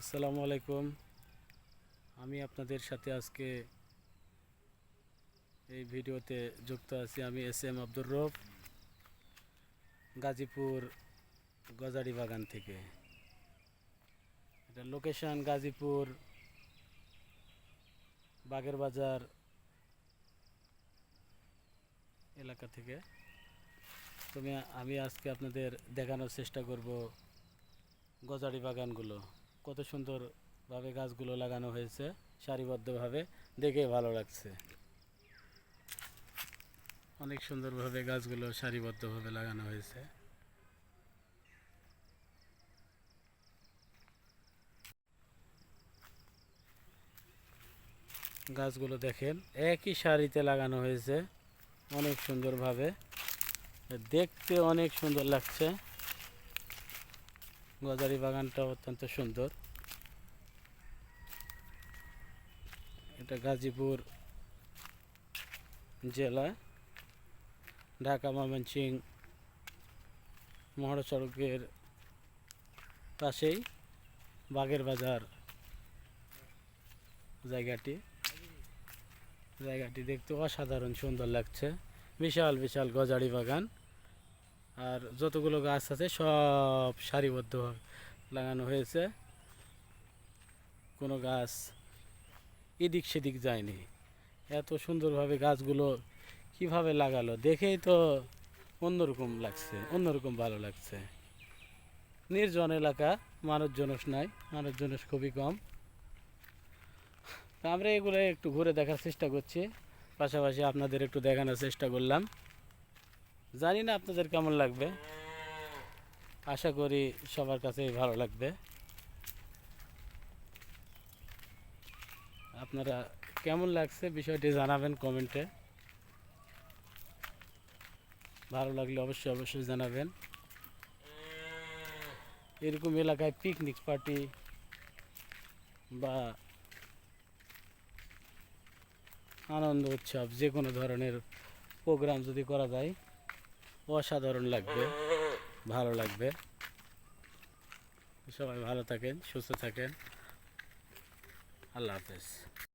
আসসালামু আলাইকুম। আমি আপনাদের সাথে আজকে এই ভিডিওতে যুক্ত আছি আমি এস এম আব্দুর রব, গাজীপুর গজারি বাগান থেকে। এটা লোকেশন গাজীপুর বাগের বাজার এলাকা থেকে। তুমি, আমি আজকে আপনাদের দেখানোর চেষ্টা করব গজারি বাগানগুলো। কত সুন্দরভাবে গাছগুলো লাগানো হয়েছে, সারিবদ্ধভাবে, দেখে ভালো লাগছে। অনেক সুন্দরভাবে গাছগুলো সারিবদ্ধভাবে লাগানো হয়েছে। গাছগুলো দেখেন, একই সারিতে লাগানো হয়েছে, অনেক সুন্দরভাবে। দেখতে অনেক সুন্দর লাগছে। গজারি বাগানটা অত্যন্ত সুন্দর। এটা গাজীপুর জেলা, ঢাকা ময়মনসিং মহাসড়কের পাশেই বাগের বাজার জায়গাটি। জায়গাটি দেখতে অসাধারণ সুন্দর লাগছে। বিশাল বিশাল গজারি বাগান। আর যতগুলো গাছ আছে সব সারিবদ্ধ লাগানো হয়েছে। কোনো গাছ এদিক সেদিক যায়নি। এত সুন্দরভাবে গাছগুলো কীভাবে লাগালো দেখেই তো অন্যরকম লাগছে, অন্যরকম ভালো লাগছে। নির্জন এলাকা, মানুষজনস নাই, মানুষজনস খুবই কম। আমরা এগুলো একটু ঘুরে দেখার চেষ্টা করছি। পাশাপাশি আপনাদের একটু দেখানোর চেষ্টা করলাম। জানি না আপনাদের কেমন লাগবে। আশা করি সবার কাছেই ভালো লাগবে। আপনারা কেমন লাগছে বিষয়টি জানাবেন কমেন্টে ভালো লাগলে অবশ্যই অবশ্যই জানাবেন। এরকম এলাকায় পিকনিক পার্টি বা আনন্দ উৎসব যে কোনো ধরনের প্রোগ্রাম যদি করা যায় অসাধারণ লাগবে। ভালো লাগবে। সবাই ভালো থাকেন সুস্থ থাকেন। আল্লাহ হাফেজ।